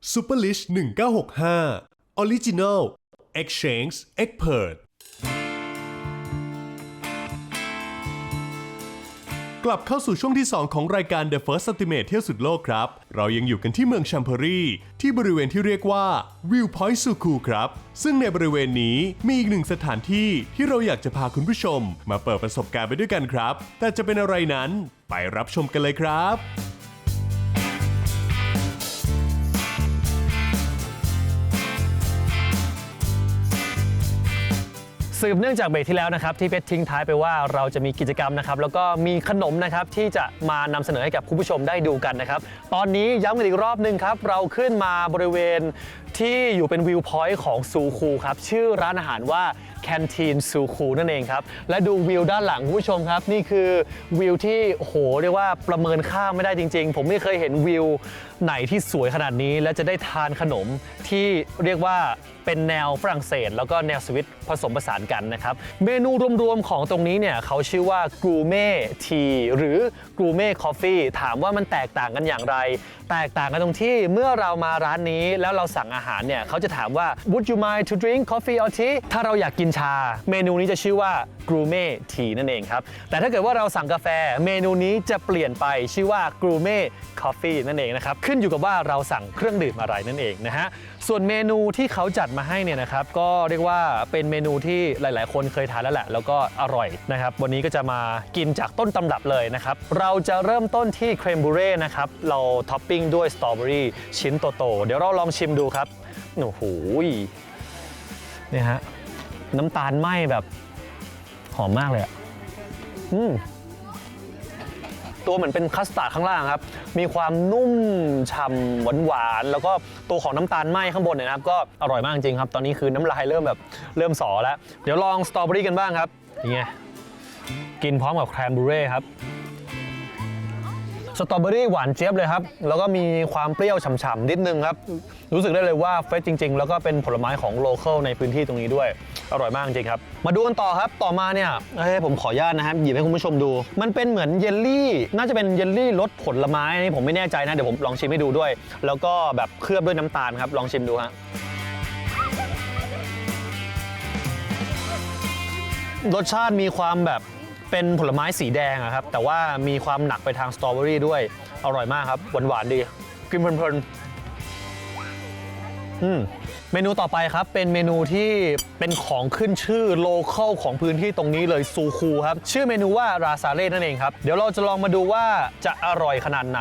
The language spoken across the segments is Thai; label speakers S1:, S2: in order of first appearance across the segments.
S1: Super Lish 1965 Original Exchange Expert กลับเข้าสู่ช่วงที่ 2 ของรายการ The First Estimate เที่ยวสุดโลกครับ เรายังอยู่กันที่เมืองแชมเปอรีที่บริเวณที่เรียกว่า Viewpoint Suku ครับ ซึ่งในบริเวณนี้มีอีกหนึ่งสถานที่ที่เราอยากจะพาคุณผู้ชม มาเปิดประสบการณ์ไปด้วยกันครับ แต่จะเป็นอะไรนั้นไปรับชมกันเลยครับ
S2: สืบเนื่องจากเบรกที่แล้วนะครับที่เพชรทิ้งท้ายไปว่าเราจะมีกิจกรรมนะครับแล้วก็มีขนมนะครับที่จะมานำเสนอให้กับคุณผู้ชมได้ดูกันนะครับตอนนี้ย้ำกันอีกรอบหนึ่งครับเราขึ้นมาบริเวณที่อยู่เป็นวิวพอยต์ของซูคูครับชื่อร้านอาหารว่า แคนทีนซูคูนั่นเองครับ และดูวิวด้านหลังคุณผู้ชมครับ นี่คือวิวที่โอ้โหเรียกว่าประเมินค่าไม่ได้จริง ๆ ผมไม่เคยเห็นวิวไหนที่สวยขนาดนี้ และจะได้ทานขนมที่เรียกว่าเป็นแนวฝรั่งเศส แล้วก็แนวสวิตผสมผสานกันนะครับ เมนูรวมๆของตรงนี้เนี่ยเขาชื่อว่ากรูเม่ทีหรือกรูเม่คอฟฟี่ถามว่ามันแตกต่างกันอย่างไร แตกต่างกันตรงที่เมื่อเรามาร้านนี้แล้วเราสั่งอาหารเนี่ยเขาจะถามว่า would you mind to drink coffee or tea ถ้าเราอยากกินชา เมนูนี้จะชื่อว่ากรูเม่ทีนั่นเองครับ แต่ถ้าเกิดว่าเราสั่งกาแฟ เมนูนี้จะเปลี่ยนไปชื่อว่ากรูเม่คอฟฟี่นั่นเองนะครับ ขึ้นอยู่กับว่าเราสั่งเครื่องดื่มอะไรนั่นเองนะฮะ ส่วนเมนูที่เขาจัดมาให้เนี่ยนะครับ ก็เรียกว่าเป็นเมนูที่หลาย ๆ คนเคยทานแล้วแหละ แล้วก็อร่อยนะครับ วันนี้ก็จะมากินจากต้นตำรับเลยนะครับ เราจะเริ่มต้นที่เครมบูเร่นะครับ เราท็อปปิ้งด้วยสตรอเบอรี่ชิ้นโต ๆ เดี๋ยวเราลองชิมดูครับ โอ้โหเนี่ยฮะ น้ำตาลไหม้แบบหอมมากเลยอะอืมตัวเหมือนเป็นคัสตาร์ดข้างล่างครับ มีความนุ่มฉ่ำหวานหวานแล้วก็ตัวของน้ำตาลไหมข้างบนเนี่ยนะครับ ก็อร่อยมากจริงครับ ตอนนี้คือน้ำลายเริ่มแบบเริ่มสอแล้ว เดี๋ยวลองสตรอเบอรี่กันบ้างครับยังไงกินพร้อมกับแครมบูเร่ครับ สตรอเบอรี่หวานเจี๊ยบเลยครับ แล้วก็มีความเปรี้ยวฉ่ำๆนิดนึงครับ รู้สึกได้เลยว่าเฟรชจริง ๆ แล้วก็เป็นผลไม้ของโลเคอลในพื้นที่ตรงนี้ด้วย อร่อยมากจริงครับ มาดูกันต่อครับ ต่อมาเนี่ยเอ้ยผมขออนุญาตนะครับหยิบให้คุณผู้ชมดู มันเป็นเหมือนเยลลี่ น่าจะเป็นเยลลี่รสผลไม้นี่ผมไม่แน่ใจนะ เดี๋ยวผมลองชิมให้ดูด้วย แล้วก็แบบเคลือบด้วยน้ำตาลครับ ลองชิมดูฮะรสชาติมีความแบบ เป็นผลไม้สีแดงอะครับ แต่ว่ามีความหนักไปทางสตรอเบอรี่ด้วย อร่อยมากครับ หวานๆดี กินเพลินๆอืมเมนูต่อไปครับ เป็นเมนูที่เป็นของขึ้นชื่อโลเคอลของพื้นที่ตรงนี้เลยซูคูครับ ชื่อเมนูว่าราซาเล่นั่นเองครับ เดี๋ยวเราจะลองมาดูว่าจะอร่อยขนาดไหน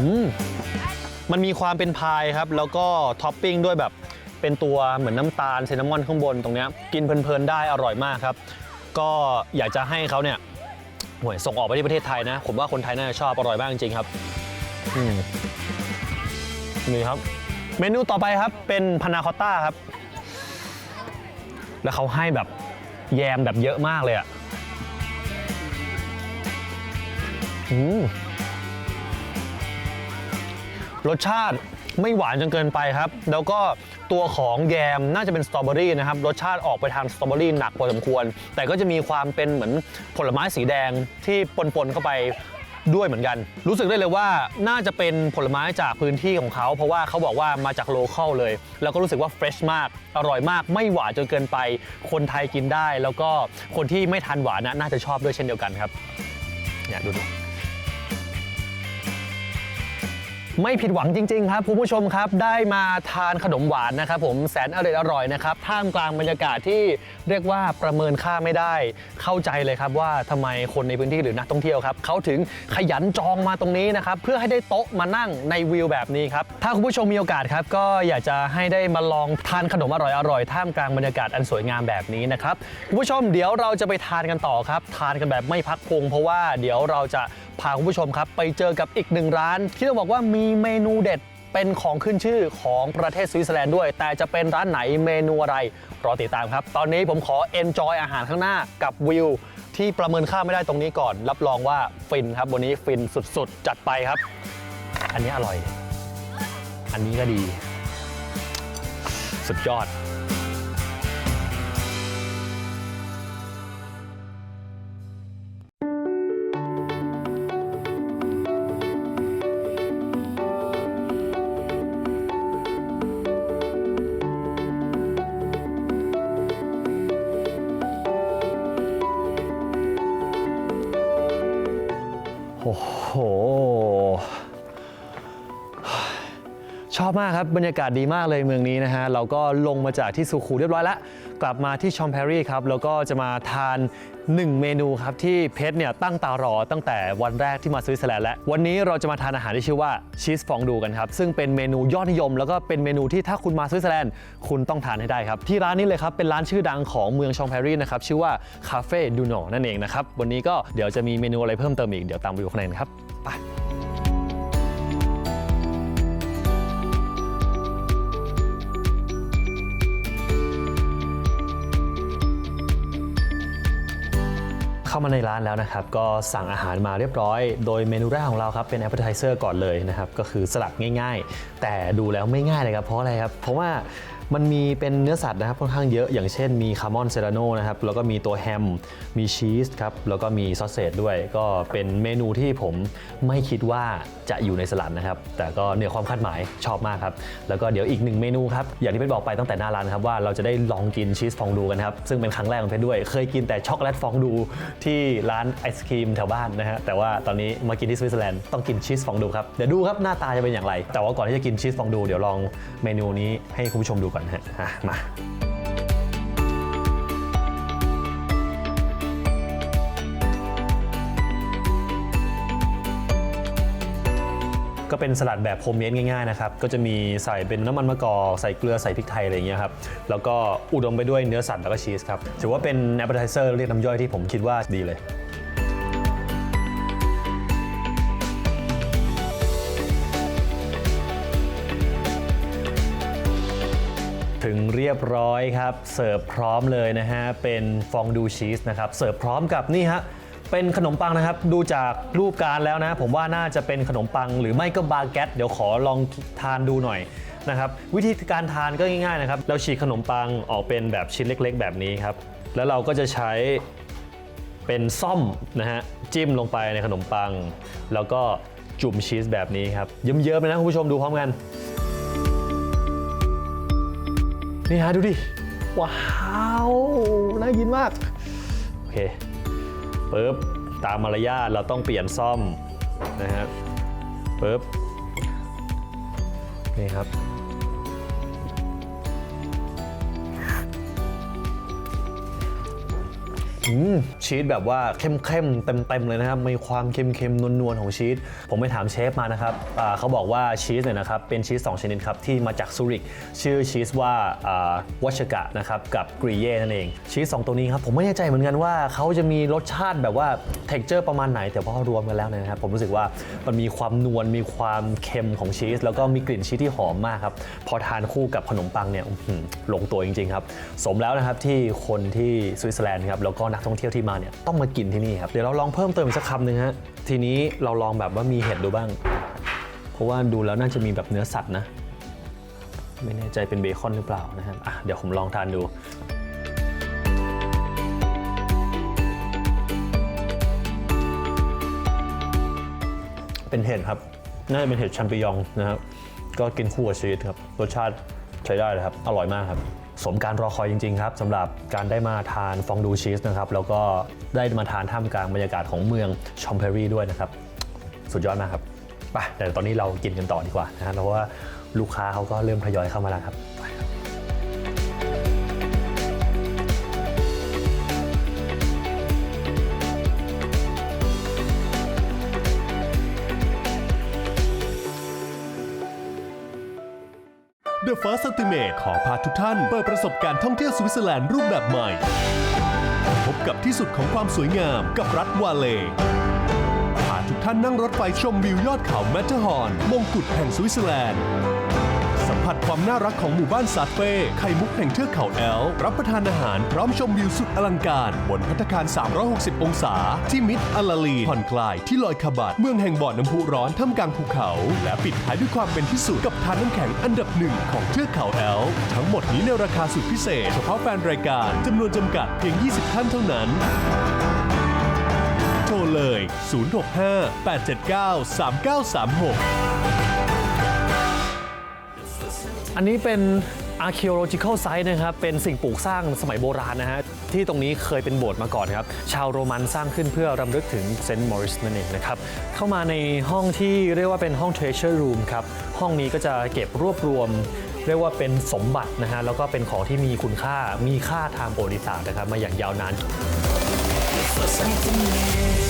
S2: อืมมันมีความเป็นพายครับ แล้วก็ท็อปปิ้งด้วยแบบ เป็นตัวเหมือนน้ำตาลเซนามอนข้างบนตรงเนี้ยกินเพลินๆได้อร่อยมากครับ ก็อยากจะให้เขาเนี่ยหวยส่งออกไปที่ประเทศไทยนะ ผมว่าคนไทยน่าจะชอบอร่อยมากจริงๆครับอืมนี่ครับ เมนูต่อไปครับเป็นพานาคอตต้าครับ แล้วเขาให้แบบแยมแบบเยอะมากเลยอะอืมรสชาติ ไม่หวานจนเกินไปครับ แล้วก็ตัวของแยมน่าจะเป็นสตรอเบอรี่นะครับ รสชาติออกไปทางสตรอเบอรี่หนักพอสมควร แต่ก็จะมีความเป็นเหมือนผลไม้สีแดงที่ปนๆเข้าไปด้วยเหมือนกัน รู้สึกได้เลยว่าน่าจะเป็นผลไม้จากพื้นที่ของเขา เพราะว่าเขาบอกว่ามาจากโลเคอลเลย แล้วก็รู้สึกว่าเฟรชมาก อร่อยมาก ไม่หวานจนเกินไป คนไทยกินได้ แล้วก็คนที่ไม่ทานหวานนะน่าจะชอบด้วยเช่นเดียวกันครับเนี่ยดูดิ ไม่ผิดหวังจริง ๆ ครับคุณผู้ชมครับได้มาทานขนมหวานนะครับผมแสนอร่อยอร่อยนะครับท่ามกลางบรรยากาศที่เรียกว่าประเมินค่าไม่ได้ เข้าใจเลยครับว่าทำไมคนในพื้นที่หรือนักท่องเที่ยวครับเขาถึงขยันจองมาตรงนี้นะครับเพื่อให้ได้โต๊ะมานั่งในวิวแบบนี้ครับถ้าคุณผู้ชมมีโอกาสครับก็อยากจะให้ได้มาลองทานขนมอร่อยอร่อยท่ามกลางบรรยากาศอันสวยงามแบบนี้นะครับคุณผู้ชมเดี๋ยวเราจะไปทานกันต่อครับทานกันแบบไม่พักพงเพราะว่าเดี๋ยวเราจะพาคุณผู้ชมครับไปเจอกับอีกหนึ่งร้านที่ต้องบอกว่ามีเมนูเด็ดเป็นของขึ้นชื่อของประเทศสวิตเซอร์แลนด์ด้วย แต่จะเป็นร้านไหนเมนูอะไร รอติดตามครับ ตอนนี้ผมขอเอนจอยอาหารข้างหน้ากับวิว ที่ประเมินค่าไม่ได้ตรงนี้ก่อน รับรองว่าฟินครับวันนี้ฟินสุดๆ จัดไปครับ อันนี้อร่อย อันนี้ก็ดี สุดยอด โอ้โห ชอบมากครับ บรรยากาศดีมากเลยเมืองนี้นะฮะ เราก็ลงมาจากที่ซูคูเรียบร้อยแล้ว กลับมาที่ชอมแพรี่ครับแล้วก็จะมาทาน 1 เมนูครับที่เพชรเนี่ยตั้งตารอตั้งแต่วันแรกที่มาสวิตเซอร์แลนด์แล้ววันนี้เราจะมาทานอาหารที่ชื่อว่าชีสฟองดูกันครับซึ่งเป็นเมนูยอดนิยม แล้วก็เป็นเมนูที่ถ้าคุณมาสวิตเซอร์แลนด์คุณต้องทานให้ได้ครับที่ร้านนี้เลยครับเป็นร้านชื่อดังของเมืองชอมแพรี่นะครับชื่อว่าคาเฟ่ดูโนนั่นเองนะครับวันนี้ก็เดี๋ยวจะมีเมนูอะไรเพิ่มเติมอีกเดี๋ยวตามไปดูข้างในกันครับไปามาในร้านแล้วนะครับ ก็สั่งอาหารมาเรียบร้อย โดยเมนูแรกของเราครับเป็นแอปเปิลไทเซอร์ก่อนเลยนะครับ ก็คือสลัดง่ายๆ แต่ดูแล้วไม่ง่ายเลยครับ เพราะอะไรครับ เพราะว่า มันมีเป็นเนื้อสัตว์นะครับค่อนข้างเยอะอย่างเช่นมีคาร์มอนเซราโนนะครับแล้วก็มีตัวแฮม มีชีสครับแล้วก็มีซอสเซจด้วย ก็เป็นเมนูที่ผมไม่คิดว่าจะอยู่ในสลัดนะครับ แต่ก็เหนือความคาดหมายชอบมากครับ แล้วก็เดี๋ยวอีกหนึ่งเมนูครับ อย่างที่เพชรบอกไปตั้งแต่หน้าร้านนะครับว่าเราจะได้ลองกินชีสฟองดูกันครับ ซึ่งเป็นครั้งแรกของเพชรด้วย เคยกินแต่ช็อกโกแลตฟองดูที่ร้านไอศครีมแถวบ้านนะฮะแต่ว่าตอนนี้มากินที่สวิตเซอร์แลนด์ต้องกินชีสฟองดูครับเดี๋ยวดูครับหน้าตาจะเป็นอย่างไร แต่ว่าก่อนที่จะกินชีสฟองดูเดี๋ยวลองเมนูนี้ให้คุณผู้ชมดูก่อนนฮะอะมาก็เป็นสลัดแบบโฮมเมดง่ายๆนะครับ ก็จะมีใส่เป็นน้ำมันมะกอกใส่เกลือใส่พริกไทยอะไรอย่างเงี้ยครับ แล้วก็อุดมไปด้วยเนื้อสัตว์แล้วก็ชีสครับ ถือว่าเป็น appetizer เรียกน้ำย่อยที่ผมคิดว่าดีเลย ถึงเรียบร้อยครับ เสิร์ฟพร้อมเลยนะฮะ เป็นฟองดูชีสนะครับ เสิร์ฟพร้อมกับนี่ฮะ เป็นขนมปังนะครับ ดูจากรูปการแล้วนะ ผมว่าน่าจะเป็นขนมปัง หรือไม่ก็บาเกตเดี๋ยวขอลองทานดูหน่อยนะครับวิธีการทานก็ง่ายๆนะครับเราฉีกขนมปังออกเป็นแบบชิ้นเล็กๆ แบบนี้ครับ แล้วเราก็จะใช้เป็นซ่อมนะฮะจิ้มลงไปในขนมปัง แล้วก็จุ่มชีสแบบนี้ครับเยิ้มๆเลยนะคุณผู้ชมดูพร้อมกัน นี่ฮะดูดิ ว้าว น่ากินมาก โอเคปึ๊บตามมารยาทเราต้องเปลี่ยนซ่อมนะฮะปึ๊บนี่ครับ ชีสแบบว่าเข้มๆเต็มๆเลยนะครับมีความเค็มๆนวลๆของชีสผมไปถามเชฟมานะครับเขาบอกว่าชีสเนี่ยนะครับเป็นชีส2ชนิดครับที่มาจากซูริก ชื่อชีสว่าวัชกะนะครับกับกรีเย่นั่นเอง ชีส2ตัวนี้ครับผมไม่แน่ใจเหมือนกันว่าเขาจะมีรสชาติแบบว่าเท็กเจอร์ประมาณไหนแต่พอรวมกันแล้วเนี่ยนะครับผมรู้สึกว่ามันมีความนวลมีความเค็มของชีสแล้วก็มีกลิ่นชีสที่หอมมากครับพอทานคู่กับขนมปังเนี่ยหลงตัวจริงๆครับสมแล้วนะครับที่คนที่สวิตเซอร์แลนด์ครับแล้วก็นักท่องเที่ยวที่มาเนี่ยต้องมากินที่นี่ครับเดี๋ยวเราลองเพิ่มเติมสักคำหนึ่งฮะทีนี้เราลองแบบว่ามีเห็ดดูบ้าง เพราะว่าดูแล้วน่าจะมีแบบเนื้อสัตว์นะ ไม่แน่ใจเป็นเบคอนหรือเปล่านะครับอะเดี๋ยวผมลองทานดูเป็นเห็ดครับ น่าจะเป็นเห็ดแชมปิญองนะครับ ก็กินคู่กับชีสครับ รสชาติใช้ได้เลยครับ อร่อยมากครับ สมการรอคอยจริง ๆ ครับสำหรับการได้มาทานฟองดูชีสนะครับแล้วก็ได้มาทานท่ามกลางบรรยากาศของเมืองชอมเพรีด้วยนะครับสุดยอดมากครับไปแต่ตอนนี้เรากินกันต่อดีกว่านะฮะเพราะว่าลูกค้าเขาก็เริ่มทยอยเข้ามาแล้วครับ
S1: The First Ultimate ขอพาทุกท่านเปิดประสบการณ์ท่องเที่ยวสวิตเซอร์แลนด์รูปแบบใหม่ พบกับที่สุดของความสวยงามกับรัฐวาเลพาทุกท่านนั่งรถไฟชมวิวยอดเขาแมทเทอร์ฮอร์นมงกุฎแห่งสวิตเซอร์แลนด์ สัมผัสความน่ารักของหมู่บ้านซาเฟ่ไข่มุกแห่งเทือกเขาแอล รับประทานอาหารพร้อมชมวิวสุดอลังการ บนพัตตาคาร 360 องศา ที่มิดอลาลีผ่อนคลายที่ลอยคาบัดเมืองแห่งบ่อน้ำพุร้อนท่ามกลางภูเขา และปิดท้ายด้วยความเป็นที่สุดกับทานน้ำแข็งอันดับหนึ่งของเทือกเขาแอล ทั้งหมดนี้ในราคาสุดพิเศษ เฉพาะแฟนรายการจำนวนจำกัดเพียง 20 ท่านเท่านั้นโทรเลย 065 879 3936
S2: อันนี้เป็น archaeological site นะครับ เป็นสิ่งปลูกสร้างสมัยโบราณนะฮะ ที่ตรงนี้เคยเป็นโบสถ์มาก่อนครับ ชาวโรมันสร้างขึ้นเพื่อรำลึกถึงเซนต์มอริสนั่นเองนะครับ เข้ามาในห้องที่เรียกว่าเป็นห้อง treasure room ครับ ห้องนี้ก็จะเก็บรวบรวม เรียกว่าเป็นสมบัตินะฮะ แล้วก็เป็นของที่มีคุณค่า มีค่าทางประวัติศาสตร์นะครับ มาอย่างยาวนาน
S3: For